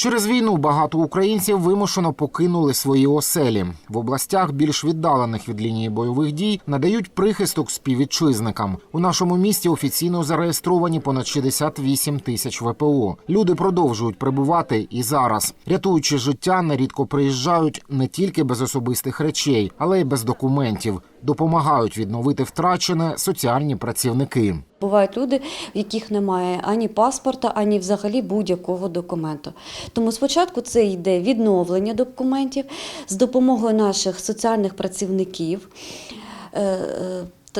Через війну багато українців вимушено покинули свої оселі. В областях, більш віддалених від лінії бойових дій, надають прихисток співвітчизникам. У нашому місті офіційно зареєстровані понад 68 тисяч ВПО. Люди продовжують прибувати і зараз, рятуючи життя, нерідко приїжджають не тільки без особистих речей, але й без документів. Допомагають відновити втрачене соціальні працівники. Бувають люди, в яких немає ані паспорта, ані взагалі будь-якого документу. Тому спочатку це йде відновлення документів з допомогою наших соціальних працівників.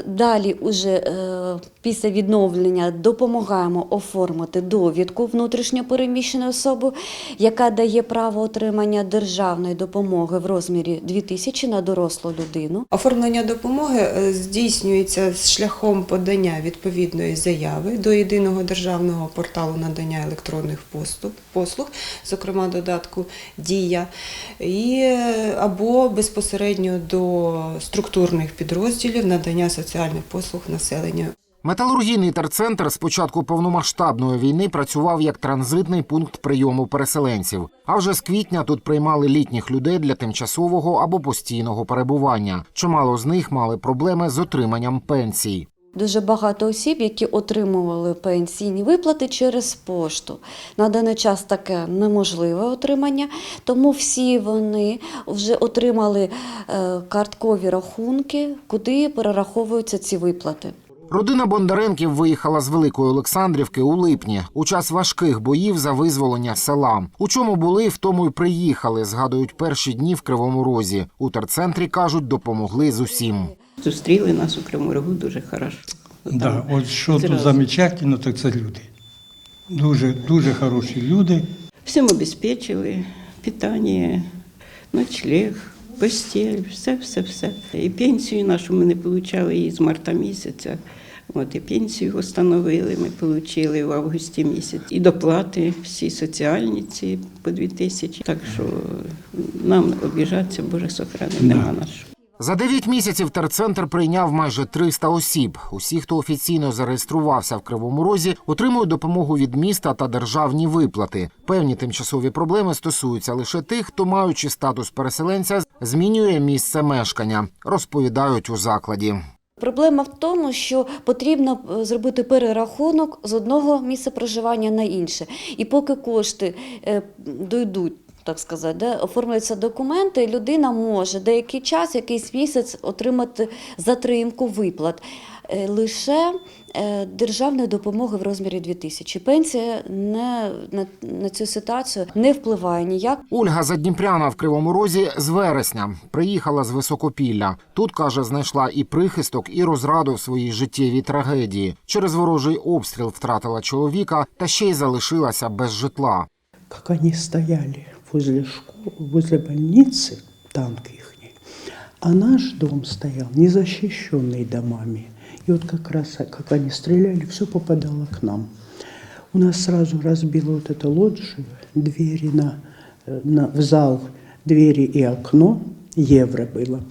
Далі, уже е, після відновлення, допомагаємо оформити довідку внутрішньопереміщеної особи, яка дає право отримання державної допомоги в розмірі 2 тисячі на дорослу людину. Оформлення допомоги е, здійснюється шляхом подання відповідної заяви до єдиного державного порталу надання електронних послуг, зокрема додатку Дія, е, або безпосередньо до структурних підрозділів надання соціальних послуг населенню. Металургійний терцентр з початку повномасштабної війни працював як транзитний пункт прийому переселенців. А вже з квітня тут приймали літніх людей для тимчасового або постійного перебування. Чимало з них мали проблеми з отриманням пенсій. Дуже багато осіб, які отримували пенсійні виплати через пошту. На даний час таке неможливе отримання, тому всі вони вже отримали е, карткові рахунки, куди перераховуються ці виплати. Родина Бондаренків виїхала з Великої Олександрівки у липні у час важких боїв за визволення села. У чому були, в тому й приїхали. Згадують перші дні в Кривому Розі. У терцентрі кажуть, допомогли з усім. Зустріли нас у Криму Рогу дуже хорошо. Да, от що тут замечательно, так це люди. Дуже, дуже хороші люди. Всім обезпечили, питання, ночлег, постіль, все, все, все. І пенсію нашу ми не отримали її з марта місяця. От і пенсію встановили, ми отримали в августі місяці. І доплати всі соціальні ці по дві тисячі. Так що нам обіжатися, Боже сохрани, нема нашого. За 9 місяців терцентр прийняв майже 300 осіб. Усі, хто офіційно зареєструвався в Кривому Розі, отримують допомогу від міста та державні виплати. Певні тимчасові проблеми стосуються лише тих, хто, маючи статус переселенця, змінює місце мешкання, розповідають у закладі. Проблема в тому, що потрібно е, зробити перерахунок з одного місця проживання на інше. І поки кошти е, дойдуть. Так сказати, да, оформлюються документи, людина може деякий час, якийсь місяць отримати затримку виплат Е, лише е, державної допомоги в розмірі 2 тисячі. Пенсія не, на, на цю ситуацію не впливає ніяк. Ольга Задніпряна в Кривому Розі з вересня приїхала з Високопілля. Тут каже, знайшла і прихисток, і розраду в своїй життєвій трагедії. Через ворожий обстріл втратила чоловіка та ще й залишилася без житла. как они стояли возле школы, возле больницы, танк их, а наш дом стоял незащищенный домами. И вот как раз, как они стреляли, все попадало к нам. У нас сразу разбило вот это лоджию, двери на, э, на, в зал, двери и окно, евро было.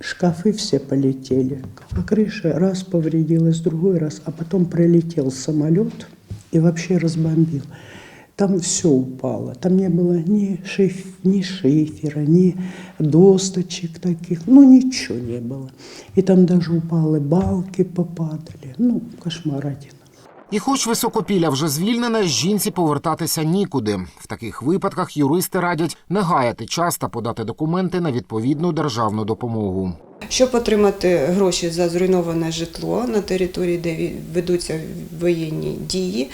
Шкафы все полетели. А крыша раз повредилась, другой раз, а потом пролетел самолет и вообще разбомбил. Там все упало. Там не было ни, шиф, ни шифера, ни досточек таких. Ну, ничего не было. И там даже упали балки, попадали. Ну, кошмар один. І хоч високопілля вже звільнене, жінці повертатися нікуди. В таких випадках юристи радять не гаяти час та подати документи на відповідну державну допомогу. Щоб отримати гроші за зруйноване житло на території, де ведуться воєнні дії,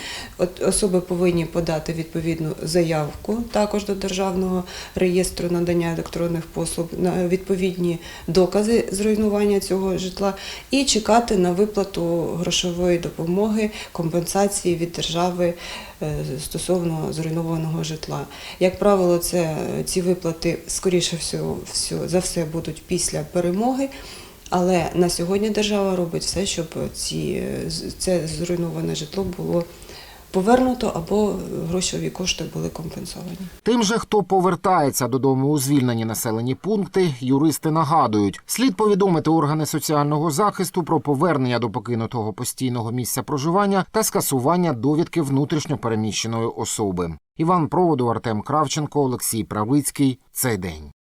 особи повинні подати відповідну заявку також до Державного реєстру надання електронних послуг на відповідні докази зруйнування цього житла і чекати на виплату грошової допомоги, компенсації від держави е, стосовно зруйнованого житла. Як правило, це ці виплати скоріше всього за все будуть після перемоги. Але на сьогодні держава робить все, щоб ці, це зруйноване житло було повернуто або грошові кошти були компенсовані. Тим же, хто повертається додому у звільнені населені пункти, юристи нагадують, слід повідомити органи соціального захисту про повернення до покинутого постійного місця проживання та скасування довідки внутрішньо переміщеної особи. Іван Проводу, Артем Кравченко, Олексій Правицький. Цей день.